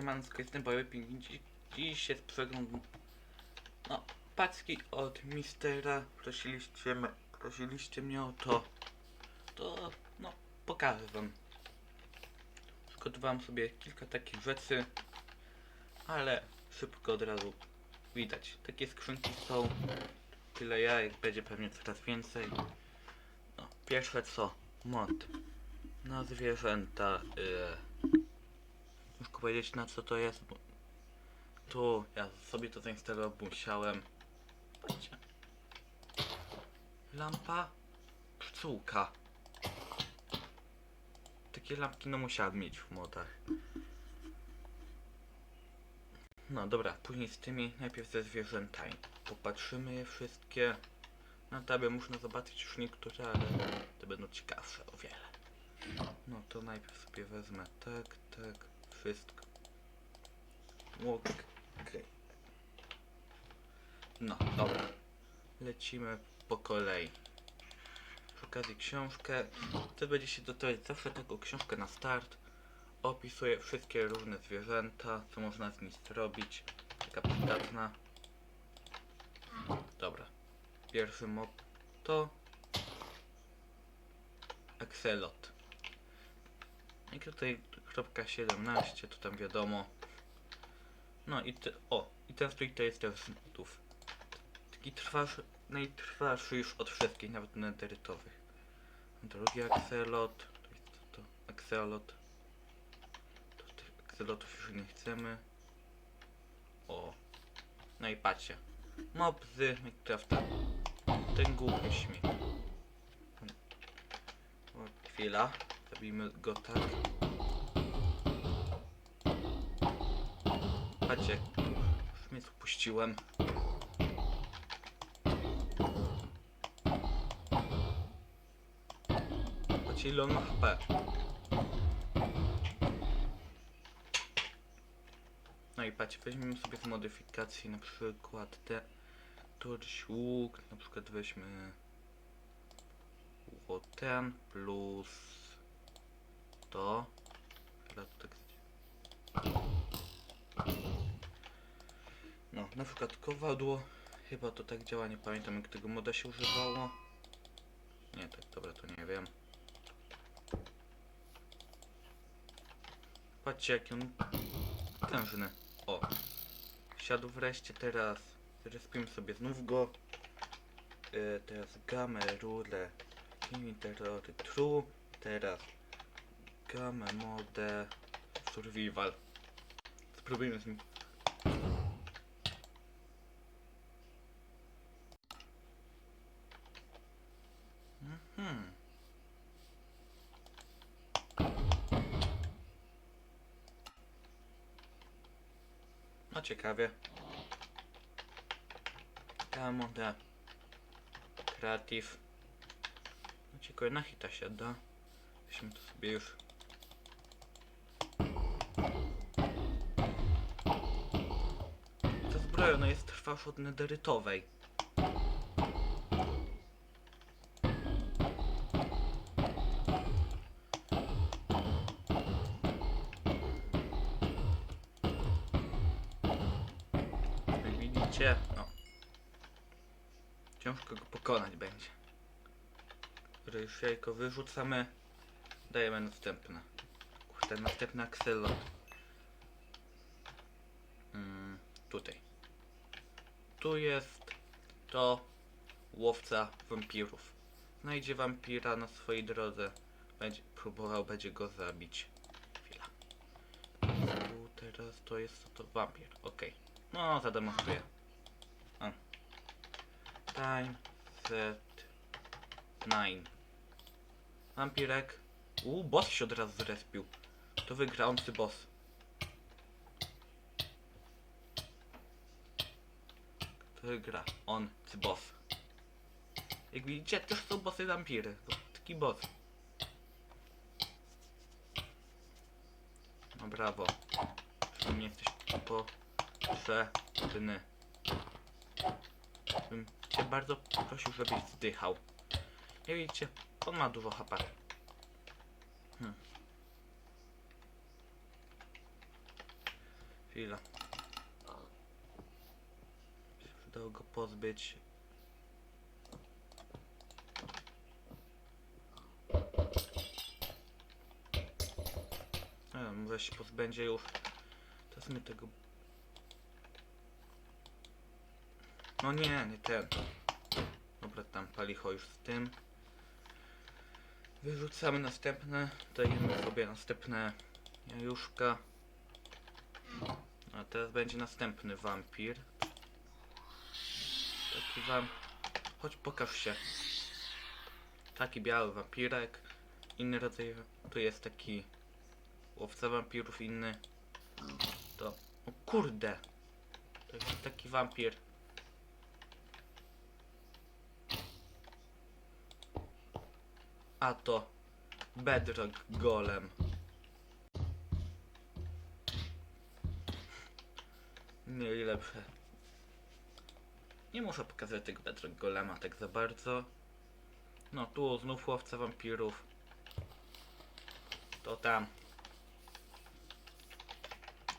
Siemansko, jestem Boy Pingwin. Dziś, dziś jest przegląd... No, paczki od Mistera. Prosiliście, prosiliście mnie o to. To, no, pokażę wam. Przygotowałem sobie kilka takich rzeczy, ale szybko od razu widać. Takie skrzynki są. Tyle jajek, będzie pewnie coraz więcej. No, pierwsze co? Mod. Na zwierzęta. Yy, Muszę powiedzieć na co to jest, bo tu ja sobie to zainstalować musiałem. Patrzcie. Lampa pszczółka. Takie lampki no musiałem mieć w modach. No dobra, później z tymi, najpierw ze zwierzętami. Popatrzymy je wszystkie. Na tabie można zobaczyć już niektóre, ale te będą ciekawsze o wiele. No to najpierw sobie wezmę tak, tak, wszystko. Okej. No, dobra. Lecimy po kolei. Przy okazji książkę. To będzie się dotyczyć zawsze tego książkę na start. Opisuje wszystkie różne zwierzęta, co można z nich zrobić. Taka przydatna. Dobra. Pierwszy mod to Excelot. I tutaj kropka 17, to tam wiadomo. No i te, o, i ten strój to jest też modów. Taki trwasz, najtrwalszy już od wszystkich, nawet nederytowych. Drugi akselot, to jest to, to akselot. To tych akselotów już nie chcemy. O, no i patrzcie. Mob z Minecrafta. Ten głupny śmiech. Chwila. Zabijmy go tak. Patrzcie, już mnie tu puściłem. Patrzcie ile on ma HP. No i patrzcie, weźmiemy sobie z modyfikacji na przykład te turś łuk, na przykład weźmy o ten plus to to tak no, na przykład kowadło. Chyba to tak działa, nie pamiętam jak tego moda się używało. Nie, tak, dobra, to nie wiem. Patrzcie jaki on tężny. O, siadł wreszcie teraz. Zrespimy sobie znów go. Yy, teraz gamę, rulę terrory true. Teraz gamę, modę survival. Spróbujmy z nim No ciekawie. Ja modę Creative. No ciekawe na hita się da. Weźmy to sobie już. Ta zbroja ona jest trwalsza od nederytowej. Widzicie, no. Ciężko go pokonać będzie. Które już jajko wyrzucamy. Dajemy następne. Kurde, następne akselot. Mm, tutaj. Tu jest to łowca wampirów. Znajdzie wampira na swojej drodze. Będzie próbował, będzie go zabić. Chwila. Tu teraz to jest to wampir. Okej. No, zademonstruję. Time set 9. Wampirek. Uuu, boss się od razu zrespił. To wygrający boss. To wygra. On, czy boss. Jak widzicie, też są bossy wampiry. To taki boss. No brawo. Przynajmniej jesteś potrzebny. Bym cię bardzo prosił, żebyś zdychał. Jak widzicie, on ma dużo HP. Hmm. Chwila. Przydało go pozbyć. Wiem, weź się pozbędzie już. Teraz my tego... No nie, nie ten. Dobra, tam palicho już z tym. Wyrzucamy następne. Dajemy sobie następne jajuszka. A teraz będzie następny wampir. Taki wam... Chodź pokaż się. Taki biały wampirek. Inny rodzaj... Tu jest taki... Łowca wampirów inny. To... O kurde! To jest taki wampir. A to... Bedrock Golem. Nie lepsze. Nie muszę pokazać tego Bedrock Golema tak za bardzo. No tu znów łowca wampirów. To tam.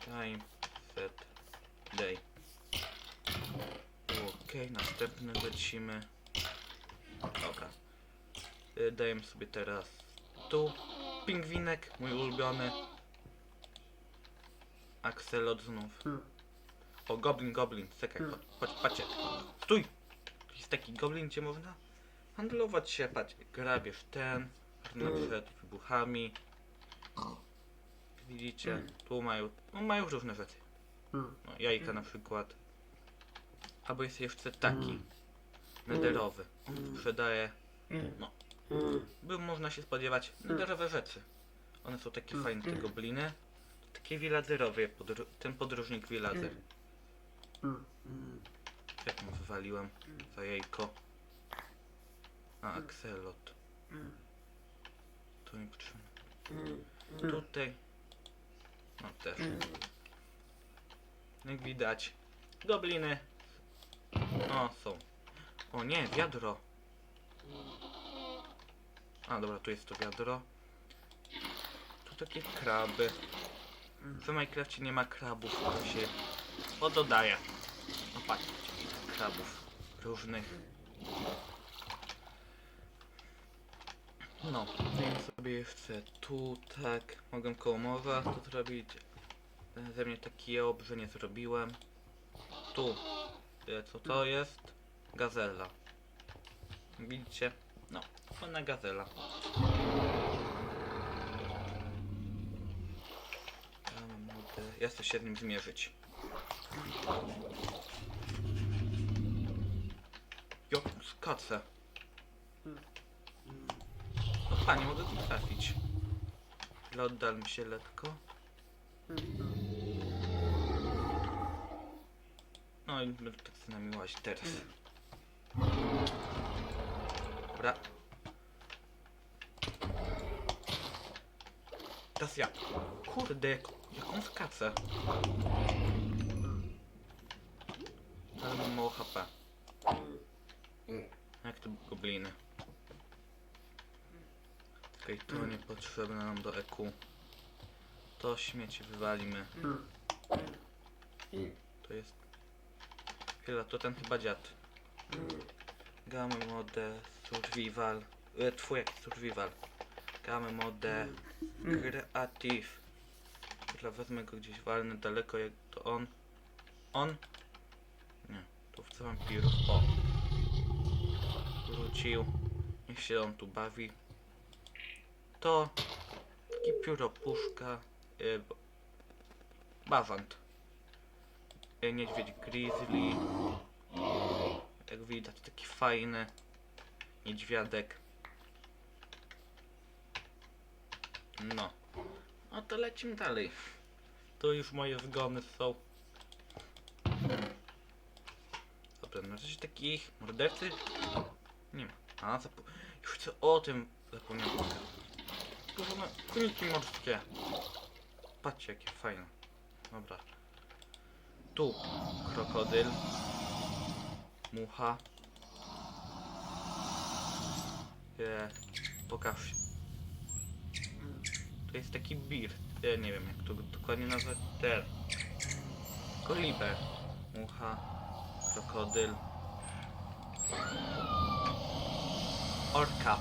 Time, set, day. Okej, następny lecimy. Dobra. Y, Dajemy sobie teraz tu. Pingwinek, mój ulubiony. Axelot znów. O, goblin, goblin, czekaj, chodź, chodź, patrzcie. Stój! Jest taki goblin, gdzie można handlować się, patrz, grabiesz ten, na przykład wybuchami. Widzicie, tu mają, no mają różne rzeczy. No, jajka na przykład. Albo jest jeszcze taki, nederowy. On sprzedaje, no, by można się spodziewać, nederowe rzeczy. One są takie fajne, te gobliny. Takie villagerowe, podro ten podróżnik villager. Jak mu wywaliłem za jajko. A, Axelot. To mi potrzebne. Tutaj. No też. Jak widać. Gobliny. O, są. O nie, wiadro. A, dobra, tu jest to wiadro. Tu takie kraby. W Minecrafcie nie ma krabów, to się pododaje. No patrzcie, krabów różnych. No, dajmy sobie jeszcze tu, tak. Mogę koło mowa to zrobić. Ze mnie taki job, że nie zrobiłem. Tu. E, Co to jest? Gazela. Widzicie? No, ona gazela. Ja chcę się z nim zmierzyć. Jo, skaczę. No panie, mogę tu trafić. Ale oddalmy się lekko. No i będę tak z nami łazić teraz. Dobra. Teraz ja. Kurde, jak, jak on skacze. Ale mam mało HP. Jak to gobliny. Okej, to niepotrzebne nam do EQ. To śmieci wywalimy. To jest... Chwila, to ten chyba dziad. Game mode survival. E, twój jaki survival. Game mode creative. Chwila, wezmę go gdzieś walnę daleko jak to on. On? Nie, to w wampirów. O. Wrócił. Niech się on tu bawi. To taki pióro puszka. E, b- Bawant. E, niedźwiedź grizzly. Jak widać taki fajny niedźwiadek. No. No to lecimy dalej. To już moje zgony są. Dobra, na razie takich mordercy nie ma. A, zapo- już chcę o tym zapomniałem. Kochane króliki morskie. Patrzcie jakie fajne. Dobra. Tu krokodyl. Mucha. E, pokaż się. To jest taki bir. Ja nie wiem jak to dokładnie nazwać. Ten. Koliber. Mucha. Krokodyl. Orka.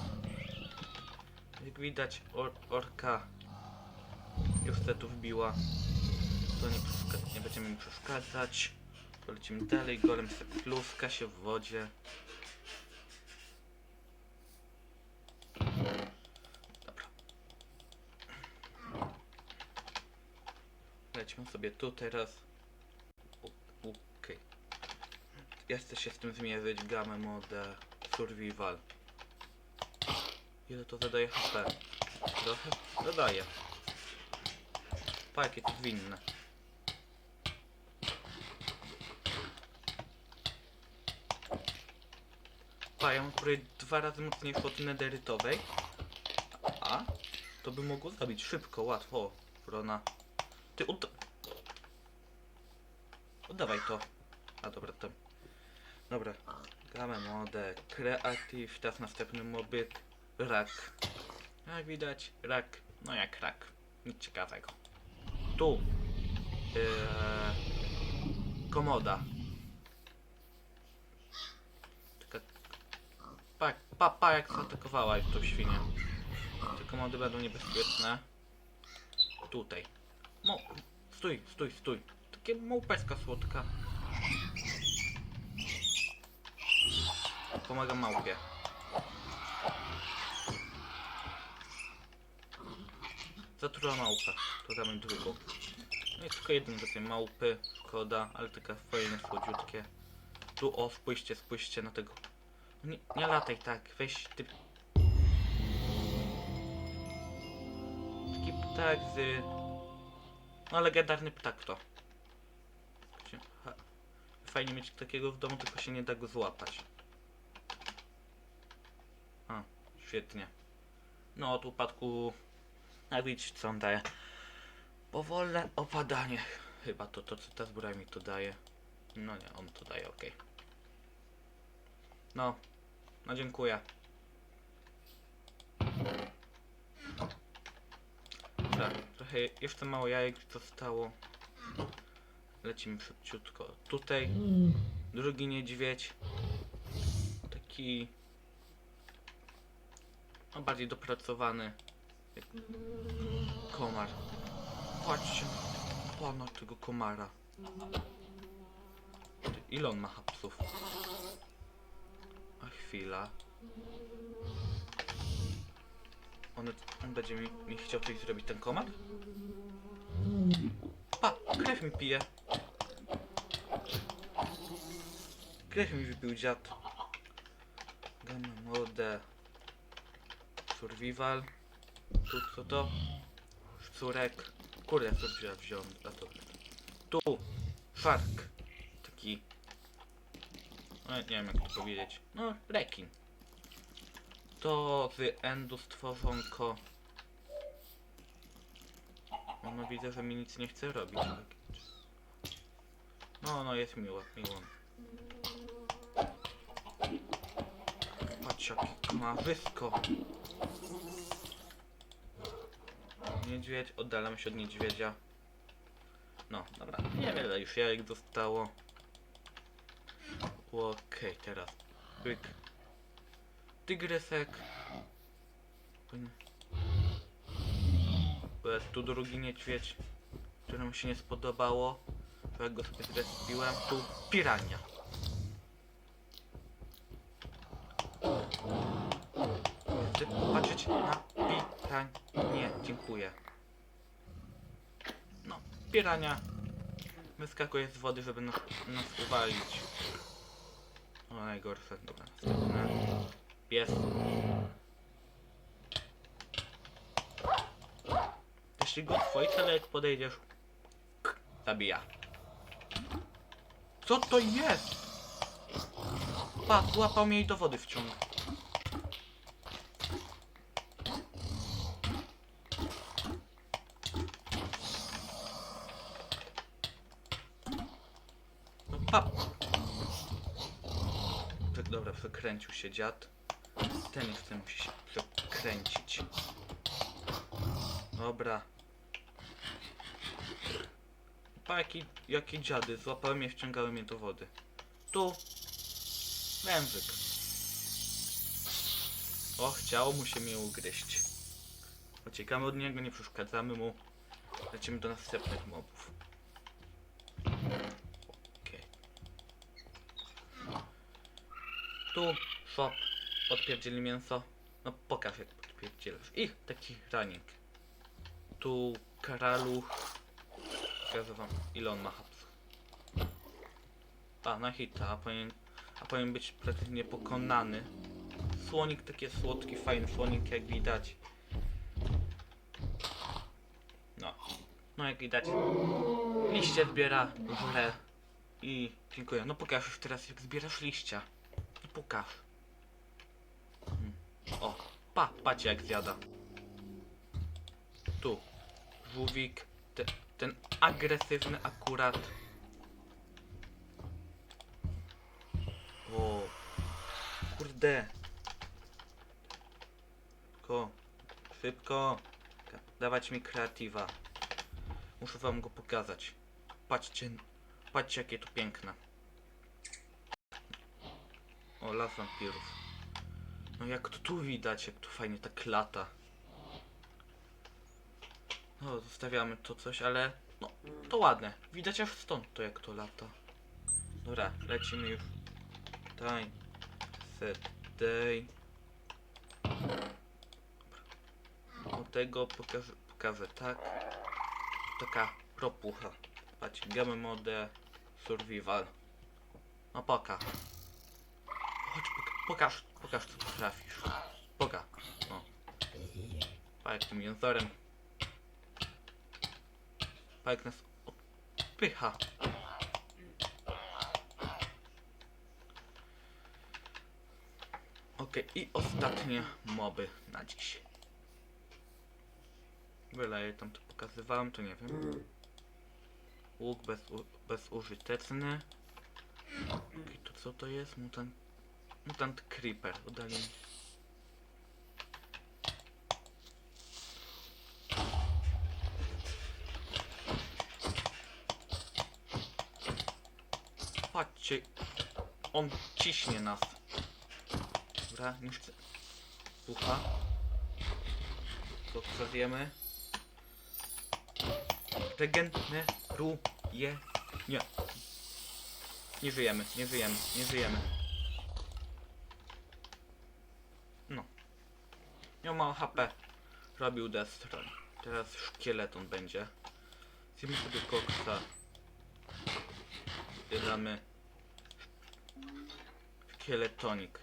Jak widać, or orka już se tu wbiła. To nie, nie będziemy mi przeszkadzać. Polecimy dalej. Golem se pluska się w wodzie. Dobra. Lećmy sobie tu teraz. Okej. Ja chcę się z tym zmierzyć. Gamę modę survival. Ile to zadaje HP? Trochę? Zadaje. Pa, jakie to winne. Pa, ja mam prawie dwa razy mocniejszy od nederytowej. A? To by mogło zabić szybko, łatwo. Frona. Ty ud... Oddawaj to. A dobra, to... Dobra. Gramy modę. Creative. Teraz następny mobyt. Rak. Jak widać, rak. No jak rak. Nic ciekawego. Tu. Eee, komoda. Taka... Pa, pa, pa jak zaatakowała już tą świnię. Te komody będą niebezpieczne. Tutaj. Mo... Stój, stój, stój. Takie małpeska słodka. Pomagam małpie. Zatruła małpa. To damy drugą. No i tylko jeden tej małpy. Szkoda, ale taka fajne, słodziutkie. Tu o, spójrzcie, spójrzcie na tego. Nie, nie lataj tak, weź ty... Taki ptak z... No legendarny ptak to. Fajnie mieć takiego w domu, tylko się nie da go złapać. A, świetnie. No, od upadku... A widzisz co on daje. Powolne opadanie. Chyba to, to co ta zbroja mi to daje. No nie, on to daje, okej. No, no dziękuję. Dobra, jeszcze mało jajek zostało. Lecimy szybciutko. Tutaj drugi niedźwiedź. Taki no bardziej dopracowany. Komar. Patrzcie na pana tego komara. Ile on ma hapsów? A chwila. On, on będzie mi, mi chciał coś zrobić, ten komar? Pa, krew mi pije. Krew mi wypił dziad. Gamma mode. Survival. Tu co to? Szczurek. Kurde, co wziąłem, wziąłem a to. Tu. Shark. Taki. No, nie wiem jak to powiedzieć. No, rekin. To z endu stworzonko. No, no widzę, że mi nic nie chce robić. No, no jest miło, miło. Patrz jakie ma wysko. Niedźwiedź, oddalam się od niedźwiedzia. No, dobra, niewiele już jajek zostało. Okej, teraz byk. Tygrysek. Bo jest tu drugi niedźwiedź, któremu się nie spodobało. To jak go sobie zrespiłem, tu pirania. Chcę patrzeć na piranie. Dziękuję. No, pirania. Wyskakuje z wody, żeby nas, nas uwalić. O, najgorsze. Dobra, następne. Pies. Jeśli go twoi cele jak podejdziesz, zabija. Co to jest? Pa, złapał mnie i do wody wciągnął. No pa. Tak, dobra, przekręcił się dziad. Ten jeszcze musi się przekręcić. Dobra. Pa jaki, jakie dziady, złapały mnie, wciągały mnie do wody. Tu. Wężyk. O, chciało mu się mnie ugryźć. Uciekamy od niego, nie przeszkadzamy mu. Lecimy do następnych mobów. Okej. Tu, shop. Podpierdzieli mięso. No pokaż jak podpierdzielasz. I taki ranik. Tu karaluch. Pokażę wam ile on ma hapsów. A, na hita, a powinien, a powinien być praktycznie niepokonany. Słonik taki słodki, fajny słonik jak widać. No. No jak widać. Liście zbiera żre. I dziękuję. No pokaż już teraz jak zbierasz liścia. No pokaż. O, pa, patrzcie jak zjada. Tu. Żółwik. Te, ten agresywny akurat. O. Kurde. Szybko. Szybko. Dawać mi kreatywa. Muszę wam go pokazać. Patrzcie. Patrzcie jakie to piękne. O, las wampirów. No jak to tu widać, jak to fajnie tak lata. No, zostawiamy to coś, ale no, to ładne. Widać aż stąd to jak to lata. Dobra, lecimy już. Time. Set day. O tego pokażę, pokażę tak. Taka propucha. Patrz, gamma mode survival. No pokaż. Chodź, poka- pokaż, pokaż co potrafisz. Pokaż. No. Pajek tym jęzorem. Pajek nas odpycha. Okej, i ostatnie moby na dziś. Byle tam to pokazywałem, to nie wiem. Łuk bez, bezużyteczny. Okej, to co to jest? Mutant, mutant Creeper. Udalenie. Patrzcie, on ciśnie nas. Dobra, niszczy. Pucha. To co wiemy. Regeneruje. Nie. Nie żyjemy, nie żyjemy, nie żyjemy. No. Miał mało HP. Robił Destroy. Teraz szkieleton będzie. Zjemy sobie koksa. Damy szkieletonik.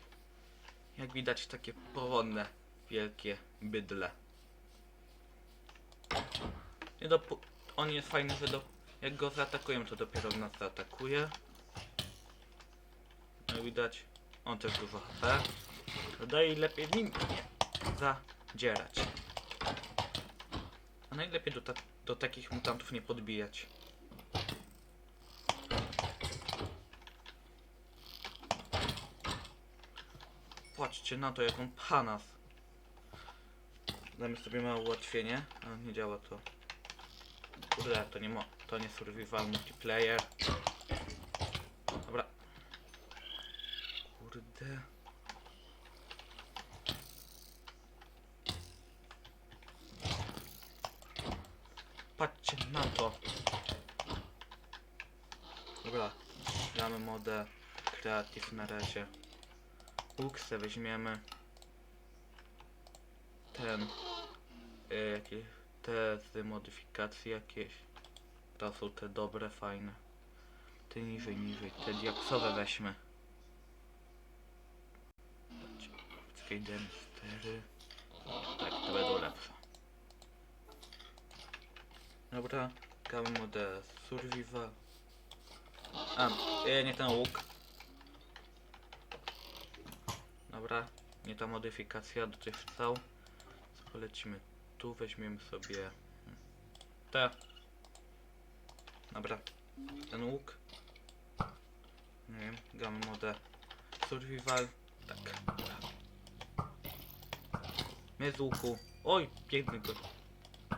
Jak widać takie powodne, wielkie bydle. Nie on jest fajny, że do jak go zaatakują, to dopiero nas zaatakuje. No widać, on też dużo HP. Dodaje lepiej nim nie zadzierać. A najlepiej do, ta do takich mutantów nie podbijać. Patrzcie na to, jak on pcha nas. Damy sobie małe ułatwienie, a nie działa to. Kurde, to nie mo to nie survival multiplayer. Dobra. Kurde. Na to. Dobra. Damy modę creative na razie. Łuk weźmiemy. Ten. Y, jakieś te z modyfikacji jakieś. To są te dobre, fajne. Te niżej, niżej. Te diaksowe weźmy. Skaden 4. Tak, to będą lepsze. Dobra, kamy modę survival. A, nie ten łuk. Dobra, nie ta modyfikacja do tych strzał. Polecimy tu, weźmiemy sobie te. Dobra, ten łuk. Nie wiem, gamma mode survival. Tak. My z łuku. Oj, piękny go.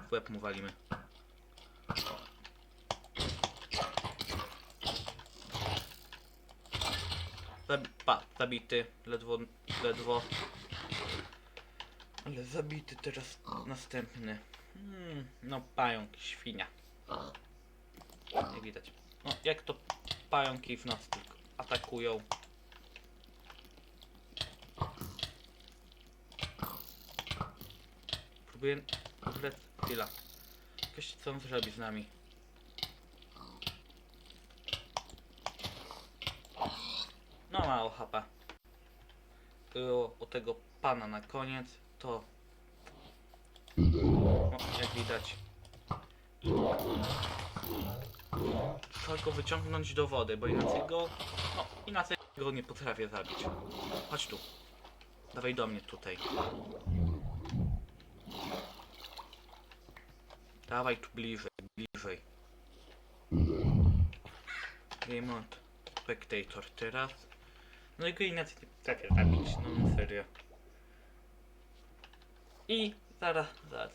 W łeb mu walimy. Zabity. Ledwo, ledwo. Ale zabity teraz następny. Hmm, no pająk, świnia. Nie widać. No, jak to pająki w nas tylko atakują. Próbuję... Chwilę, chwila. Ktoś co on zrobi z nami. No mało chapa. O, o tego pana na koniec to... Jak widać. Trzeba go wyciągnąć do wody, bo inaczej go... No, inaczej go nie potrafię zabić. Chodź tu. Dawaj do mnie tutaj. Dawaj tu bliżej, bliżej. Game mode. Spectator teraz. No i go inaczej nie potrafię zabić, no serio. I zaraz, zaraz.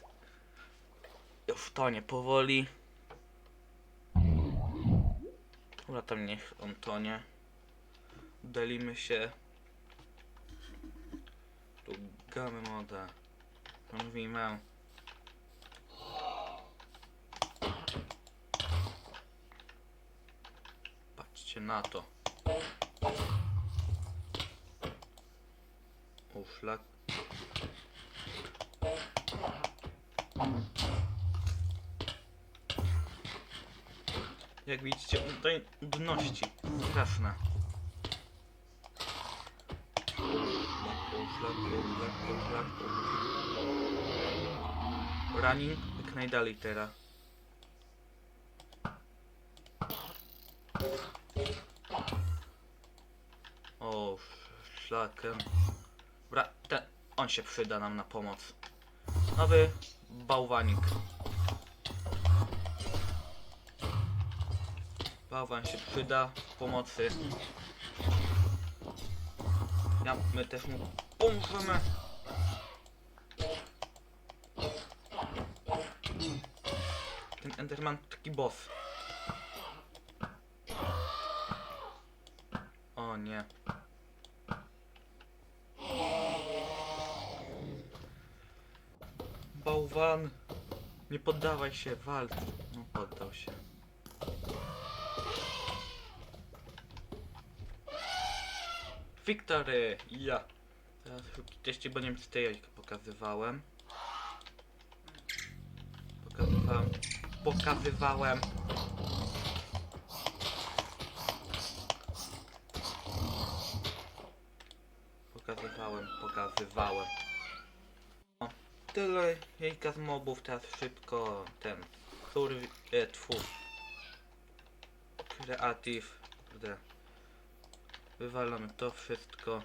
Już tonie powoli. Dobra, tam niech on tonie. Delimy się. Tu gamy moda. Mówimy. Patrzcie na to. O, szlak. Jak widzicie, tutaj nudności. Straszne. Szlaku, szlaku, szlaku, szlaku. Running jak najdalej teraz. O, sz- szlakiem. On się przyda nam na pomoc. Nowy bałwanik. Bałwan się przyda pomocy. Ja, my też mu pomożemy. Ten Enderman taki boss. O nie. Nie poddawaj się, walcz. No poddał się. Victory! Ja! Teraz teści, bo nie wiem czy te jajka. Pokazywałem. Pokazywałem. Pokazywałem, pokazywałem. O, tyle jajka z mobów, teraz szybko ten. Kurwi... E, tfu. Kreatyw. Wywalamy to wszystko.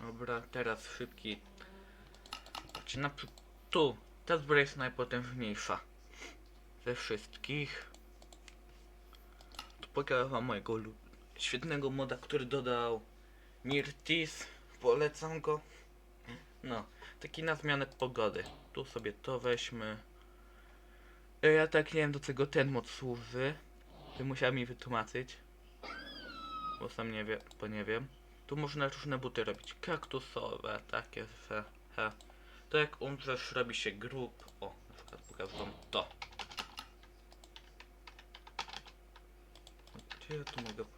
Dobra, teraz szybki. Znaczy na tu. Ta zbroja jest najpotężniejsza. Ze wszystkich. Tu pokażę wam mojego świetnego moda, który dodał Mirtis. Polecam go. No, taki na zmianę pogody. Tu sobie to weźmy. E, Ja tak nie wiem do czego ten mod służy. Ty musiał mi wytłumaczyć. Bo sam nie wiem, bo nie wiem. Tu można różne buty robić. Kaktusowe, takie, że... He. To jak umrzesz, robi się grób. O, na przykład pokażę wam to. Gdzie ja tu mogę...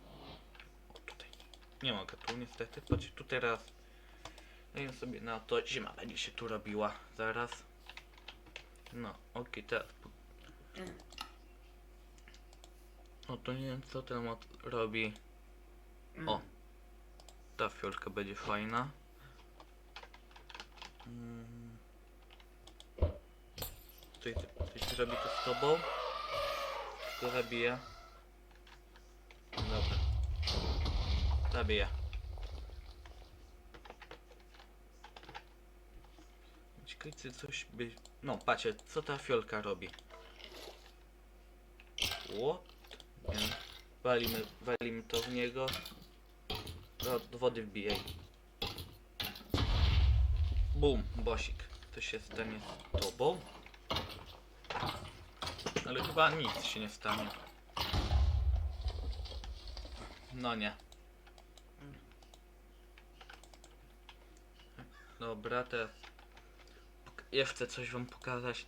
O. Nie mogę tu niestety. Chodź tu teraz. Daję sobie na to. Zima będzie się tu robiła. Zaraz. No, okej, teraz. po- No to nie wiem co ten mod robi. O. Ta fiolka będzie fajna. Mm. Tutaj coś zrobi to z tobą. Tylko zabija. Dobra. Zabija. Ciekawe coś by... No patrzcie, co ta fiolka robi. What? Walimy, walimy to w niego. Do, do wody wbijaj. Bum, bosik. To się stanie z tobą. Ale chyba nic się nie stanie. No nie. Dobra, teraz pok- jeszcze coś wam pokazać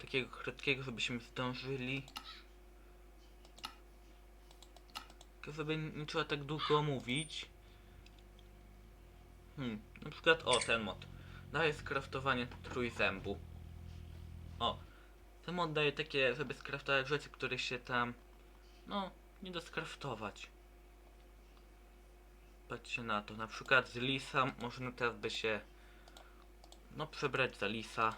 takiego krótkiego, żebyśmy zdążyli. Tylko żeby nie trzeba tak długo mówić. Hmm, na przykład o ten mod. Daje skraftowanie trójzębu. O, ten mod daje takie, żeby skraftować rzeczy, które się tam, no, nie da skraftować. Patrzcie na to, na przykład z lisa można teraz by się, no, przebrać za lisa.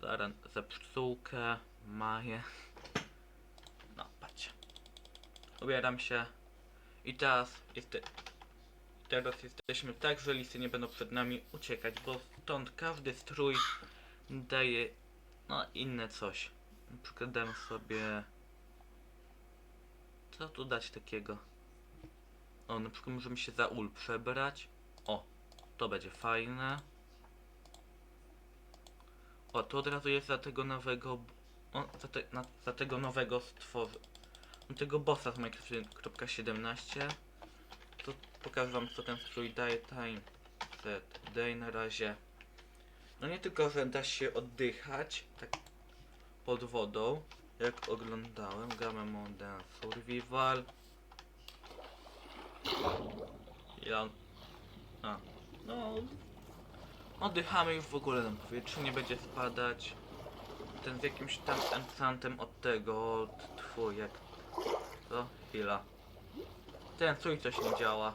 Za, za pszczółkę, maję. No, patrzcie. Ubieram się. I teraz jest, teraz jesteśmy tak, że listy nie będą przed nami uciekać, bo stąd każdy strój daje no inne coś. Na przykład dam sobie co tu dać takiego? O, na przykład możemy się za ul przebrać. To będzie fajne. O, to od razu jest za tego nowego o, za, te, na, za tego nowego stworzy tego bossa z Minecraft.17 to pokażę wam co ten strój daje time set day na razie. No nie tylko, że da się oddychać tak pod wodą jak oglądałem Game Mode Survival. Ja a, no oddychamy już w ogóle na powietrzu nie będzie spadać. Ten z jakimś tam enchantem od tego od twój jak to? Chwila. Ten strój coś nie działa.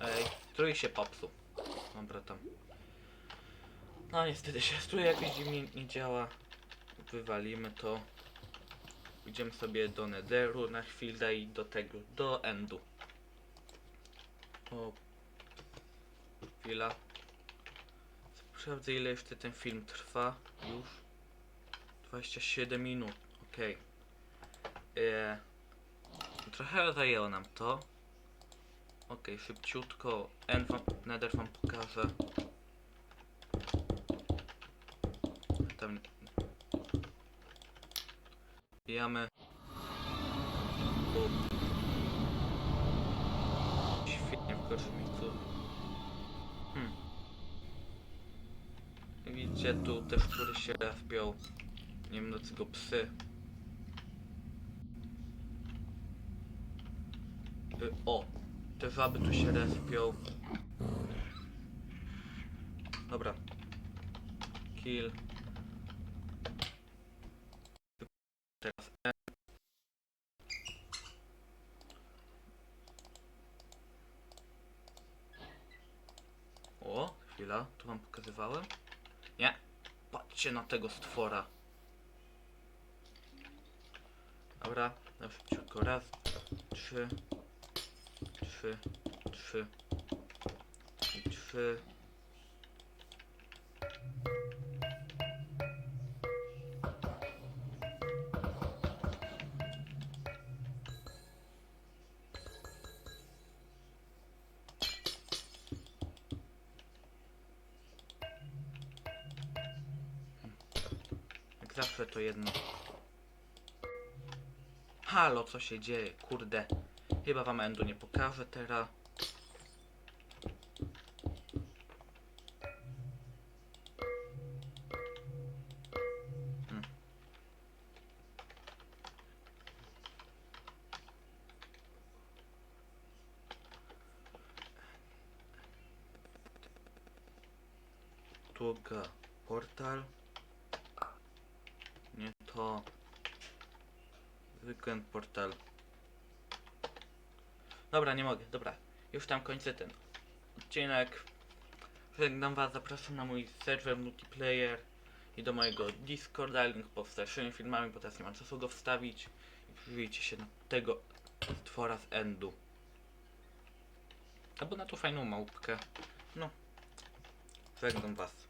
Ej strój się popsuł. Dobra tam. No niestety się strój jakoś dziwnie nie działa. Wywalimy to. Idziemy sobie do netheru na chwilę i do tego do endu o chwila Sprawdzę ile jeszcze ten film trwa. Już. 27 minut. Okej. Okay. Trochę zajęło nam to. Okej, szybciutko. End wam, Nether wam pokażę. Tam. Bijamy. O. Wkroczy mi. Hmm. Widzicie tu te szczury się respią. Nie wiem do czego psy. Y, O! Te żaby tu się respią. Dobra. Kill. Teraz E. O, chwila, tu wam pokazywałem. Nie. Patrzcie na tego stwora. Dobra, na szybciutko. Raz, trzy, trzy, trzy trzy. To jedno. Halo, co się dzieje? Kurde. Chyba wam endu nie pokażę teraz. Hmm. Długa portal. Nie to. Zwykły portal. Dobra, nie mogę, dobra. Już tam kończę ten odcinek. Żegnam was, zapraszam na mój serwer multiplayer i do mojego Discorda, link pod starszymi filmami, bo teraz nie mam czasu go wstawić. I przyjrzyjcie się na tego stwora z Endu. Albo na tą fajną małpkę. No. Żegnam was.